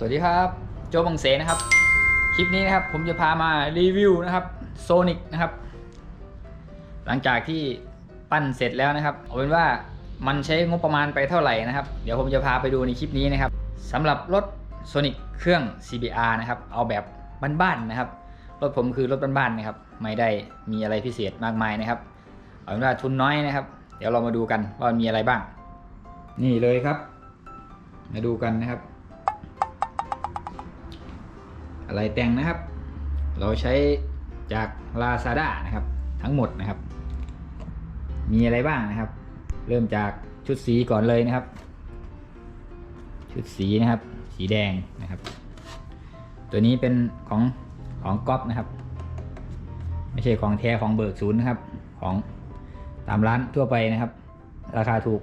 สวัสดีครับ โจบังเสนะครับ คลิปนี้นะครับผมจะพามารีวิวนะครับโซนิกนะครับ หลังจากที่ปั้นเสร็จแล้วนะครับ เอาเป็นว่ามันใช้งบประมาณไปเท่าไหร่นะครับ เดี๋ยวผมจะพาไปดูในคลิปนี้นะครับสำหรับรถโซนิกเครื่อง CBR นะครับ เอาแบบบ้านๆนะครับ รถผมคือรถบ้านๆนะครับ ไม่ได้มีอะไรพิเศษมากมายนะครับ เอาเป็นว่าทุนน้อยนะครับ เดี๋ยวเรามาดูกันว่ามีอะไรบ้าง นี่เลยครับ มาดูกันนะครับ อะไรแต่งนะครับ เราใช้จาก Lazada นะครับ ทั้งหมดนะครับ มีอะไรบ้างนะครับ เริ่มจากชุดสีก่อนเลยนะครับ ชุดสีนะครับ สีแดงนะครับ ตัวนี้เป็นของของก๊อปนะครับ ไม่ใช่ของแท้ของเบิกศูนย์นะครับ ของตามร้านทั่วไปนะครับ ราคาถูก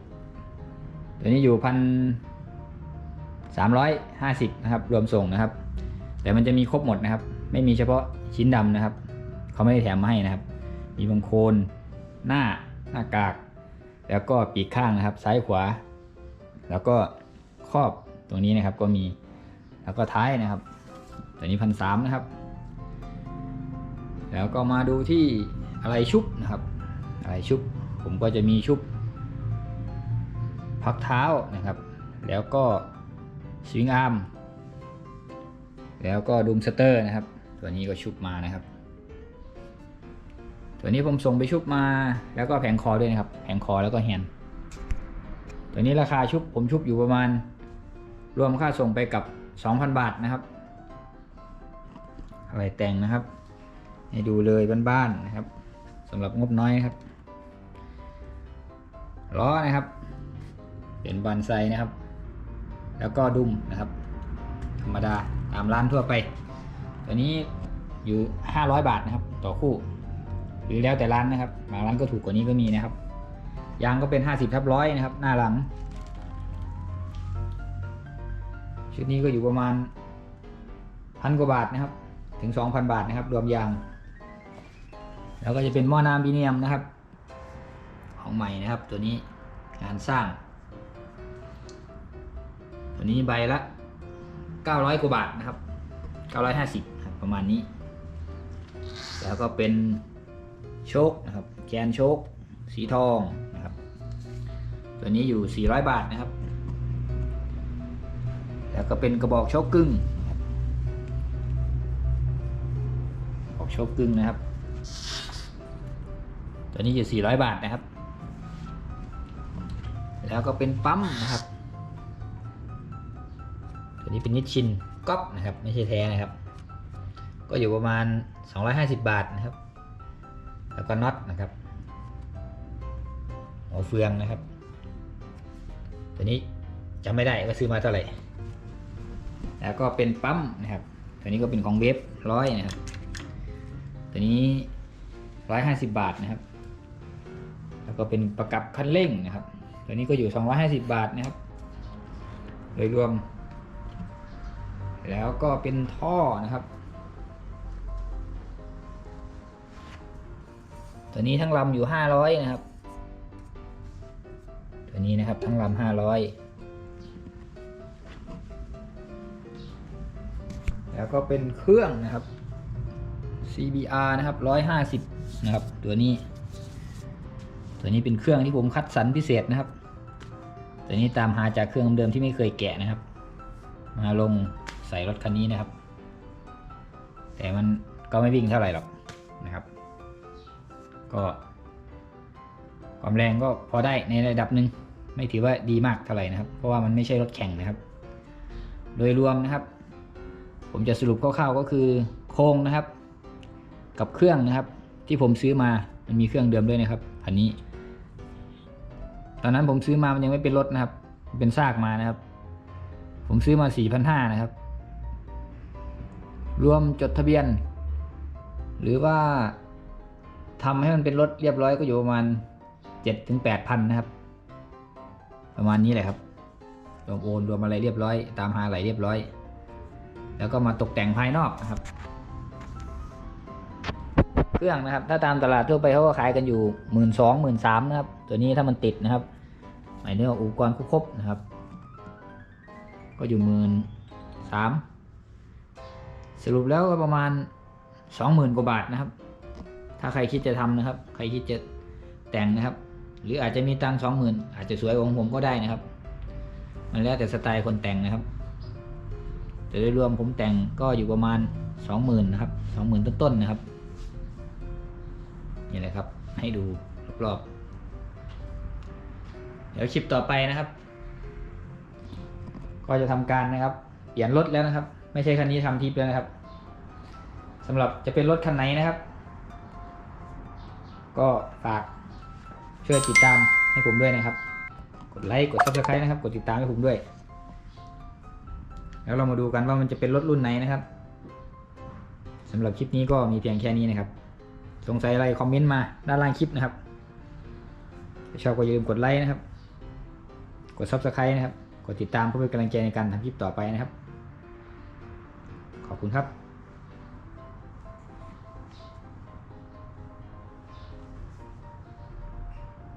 ตัวนี้อยู่พันสามร้อยห้าสิบนะครับ รวมส่งนะครับ แต่มันจะมีครบหมดนะครับ ไม่มีเฉพาะชิ้นดำนะครับ เขาไม่ได้แถมมาให้นะครับ มีบังโคนหน้าหน้ากาก แล้วก็ปีกข้างนะครับ ซ้ายขวา แล้วก็ครอบตรงนี้นะครับก็มีแล้วก็ท้ายนะครับ ตัวนี้พันสามนะครับ แล้วก็มาดูที่อะไรชุบนะครับ อะไรชุบผมก็จะมีชุบพักเท้านะครับ แล้วก็สวิงอาร์ม แล้วก็ดูมสเตอร์นะครับ ตัวนี้ก็ชุบมานะครับ ตัวนี้ผมส่งไปชุบมา แล้วก็แผงคอด้วยนะครับ แผงคอแล้วก็แฮนด์ตัวนี้ราคาชุบผมชุบอยู่ประมาณ รวมค่าส่งไปกับ 2,000 บาทนะครับ อะไรแต่งนะครับ ให้ดูเลยบ้านๆนะครับสำหรับงบน้อยครับล้อนะครับ เป็นบันไซนะครับ แล้วก็ดุมนะครับ ธรรมดา ตามร้านทั่วไป ตัวนี้อยู่ 500 บาทนะครับ ต่อคู่ หรือแล้วแต่ร้านนะครับ บางร้านก็ถูกกว่านี้ก็มีนะครับ ยางก็เป็น 50ทับร้อยนะครับ หน้าหลัง ชุดนี้ก็อยู่ประมาณพันกว่าบาทนะครับ ถึง 2,000 บาทนะครับ รวมยาง แล้วก็จะเป็นหม้อน้ำบีเนียมนะครับ ของใหม่นะครับ ตัวนี้งานสร้าง ตัวนี้ใบละ 900 กว่าบาทนะครับ 950ครับประมาณนี้ แล้วก็เป็นโชคนะครับแกนโชคสีทองนะครับ ตัวนี้อยู่ 400 บาทนะครับ แล้วก็เป็นกระบอกโชคกึ่งนะครับกระบอกโชคกึ่งนะครับ ตัวนี้อยู่ 400 บาทนะครับ แล้วก็เป็นปั๊มนะครับ นี้เป็นนิชชินก๊อปนะครับไม่ใช่แท้นะครับ ก็อยู่ประมาณ 250 บาทนะครับ แล้วก็น็อตนะครับหัวเฟืองนะครับ ตัวนี้จำไม่ได้ว่าซื้อมาเท่าไหร่ แล้วก็เป็นปั๊มนะครับ ตัวนี้ก็เป็นของเวฟร้อยนะครับ ตัวนี้150บาทนะครับ แล้วก็เป็นประกับคันเร่งนะครับ ตัวนี้ก็อยู่250บาทนะครับ โดยรวม แล้วก็เป็นท่อนะครับ ตัวนี้ทั้งลำอยู่ 500 นะครับ ตัวนี้นะครับทั้งลำ500 แล้วก็เป็นเครื่องนะครับ CBR นะครับ 150 นะครับ ตัวนี้ ตัวนี้เป็นเครื่องที่ผมคัดสรรพิเศษนะครับ ตัวนี้ตามหาจากเครื่องเดิมที่ไม่เคยแกะนะครับ มาลง ใส่รถคันนี้นะครับ แต่มันก็ไม่วิ่งเท่าไหร่หรอกนะครับ ก็ ความแรงก็พอได้ในระดับหนึ่งไม่ถือว่าดีมากเท่าไหร่นะครับ เพราะว่ามันไม่ใช่รถแข่งนะครับ โดยรวมนะครับ ผมจะสรุปคร่าวๆก็คือโครงนะครับ กับเครื่องนะครับ ที่ผมซื้อมามันมีเครื่องเดิมด้วยนะครับคันนี้ ตอนนั้นผมซื้อมามันยังไม่เป็นรถนะครับ เป็นซากมานะครับ ผมซื้อมาสี่พันห้านะครับ รวมจดทะเบียน หรือว่าทำให้มันเป็นรถเรียบร้อยก็อยู่ประมาณเจ็ดถึงแปดพันนะครับ ประมาณนี้แหละครับ รวมโอนรวมอะไรเรียบร้อย ตามหาอะไรเรียบร้อย แล้วก็มาตกแต่งภายนอกนะครับ เครื่องนะครับ ถ้าตามตลาดทั่วไปเขาก็ขายกันอยู่หมื่นสองหมื่นสามนะครับ ตัวนี้ถ้ามันติดนะครับหมายถึงอุปกรณ์ครบนะครับ ก็อยู่หมื่นสาม สรุปแล้วก็ประมาณสองหมื่นกว่าบาทนะครับ ถ้าใครคิดจะทำนะครับ ใครคิดจะแต่งนะครับ หรืออาจจะมีตังสองหมื่นอาจจะสวยของผมก็ได้นะครับ มันแล้วแต่สไตล์คนแต่งนะครับ แต่โดยรวมผมแต่งก็อยู่ประมาณสองหมื่นนะครับสองหมื่นต้นๆนะครับนี่แหละครับ ให้ดูรอบๆเดี๋ยวคลิปต่อไปนะครับ ก็จะทำการนะครับ เปลี่ยนรถแล้วนะครับ ไม่ใช่คันนี้ทำทิปแล้วนะครับ สำหรับจะเป็นรถคันไหนนะครับ ก็ฝากช่วยติดตามให้ผมด้วยนะครับ กดไลค์กด subscribe นะครับ กดติดตามให้ผมด้วย แล้วเรามาดูกันว่ามันจะเป็นรถรุ่นไหนนะครับสำหรับคลิปนี้ก็มีเพียงแค่นี้นะครับ สงสัยอะไรคอมเมนต์มาด้านล่างคลิปนะครับชอบก็อย่าลืมกดไลค์นะครับ กด subscribe นะครับ กดติดตามเพื่อเป็นกำลังใจในการทำคลิปต่อไปนะครับ ขอบคุณครับ